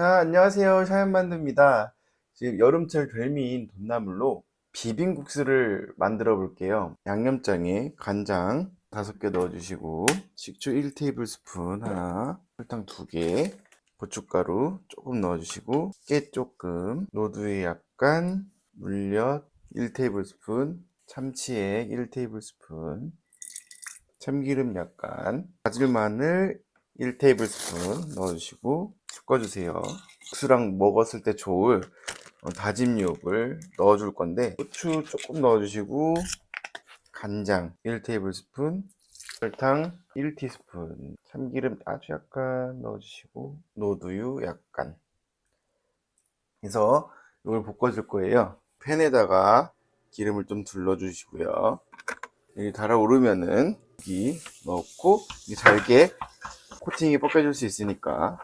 자, 안녕하세요. 샤얀만두입니다. 지금 여름철 별미인 돈나물로 비빔국수를 만들어 볼게요. 양념장에 간장 5개 넣어주시고, 식초 1테이블스푼 하나, 설탕 2개, 고춧가루 조금 넣어주시고, 깨 조금, 노두에 약간, 물엿 1테이블스푼, 참치액 1테이블스푼, 참기름 약간, 바질 마늘 1테이블스푼 넣어주시고 섞어주세요. 국수랑 먹었을 때 좋을 어, 다진 육을 넣어줄 건데 후추 조금 넣어주시고 간장 1테이블스푼 설탕 1티스푼 참기름 아주 약간 넣어주시고 노두유 약간 그래서 이걸 볶아줄 거예요. 팬에다가 기름을 좀 둘러주시고요. 여기 달아오르면은 여기 넣고 잘게 코팅이 벗겨질 수 있으니까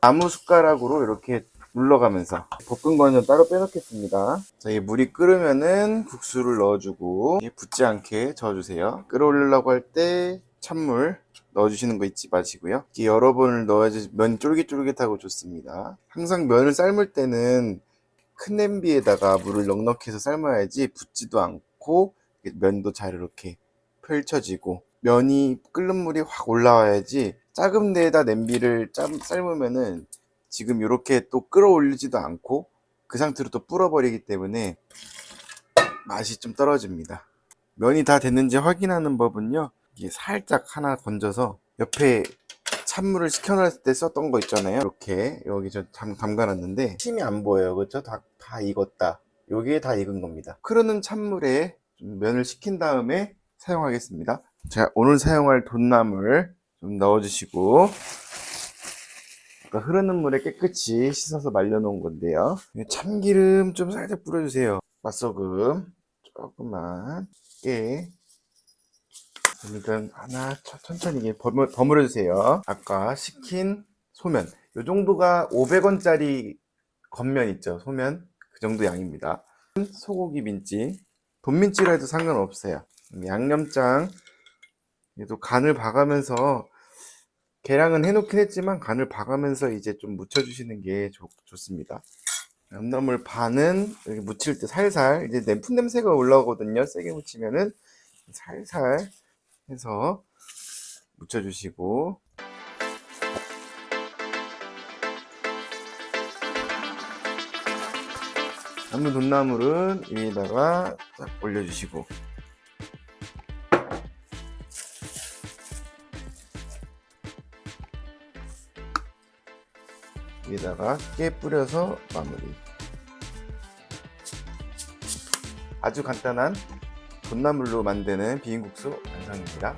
나무 숟가락으로 이렇게 눌러가면서 볶은 거는 따로 빼놓겠습니다. 자, 이 물이 끓으면은 국수를 넣어주고 이게 붙지 않게 저어주세요. 끓어올리려고 할 때 찬물 넣어주시는 거 잊지 마시고요. 이렇게 여러 번을 넣어야지 면 쫄깃쫄깃하고 좋습니다. 항상 면을 삶을 때는 큰 냄비에다가 물을 넉넉해서 삶아야지 붙지도 않고 면도 잘 이렇게 펼쳐지고 면이 끓는 물이 확 올라와야지 작은 데에다 냄비를 짬 삶으면은 지금 이렇게 또 끌어올리지도 않고 그 상태로 또 불어버리기 때문에 맛이 좀 떨어집니다. 면이 다 됐는지 확인하는 법은요. 이게 살짝 하나 건져서 옆에 찬물을 식혀놨을 때 썼던 거 있잖아요. 이렇게 여기 저 담, 담가놨는데 침이 안 보여요. 그렇죠? 다, 다 익었다. 요게 다 익은 겁니다. 흐르는 찬물에 좀 면을 식힌 다음에 사용하겠습니다. 자, 오늘 사용할 돈나물 좀 넣어주시고 흐르는 물에 깨끗이 씻어서 말려놓은 건데요. 참기름 좀 살짝 뿌려주세요. 맛소금 조금만 깨 그러니까 하나 천- 천천히 이게 버무, 버무려 주세요. 아까 식힌 소면 이 정도가 500원짜리 겉면 있죠. 소면 그 정도 양입니다. 소고기 민지 돈민지라 해도 상관없어요. 양념장 얘도 간을 봐가면서 계량은 해놓긴 했지만 간을 봐가면서 이제 좀 묻혀주시는 게 좋, 좋습니다. 엽나물 반은 여기 묻힐 때 살살 이제 냄푼 냄새가 올라오거든요. 세게 묻히면은 살살 해서 묻혀주시고 남은 돈나물은 위에다가 딱 올려주시고 위에다가 깨 뿌려서 마무리. 아주 간단한 돈나물로 만드는 비빔국수 완성입니다.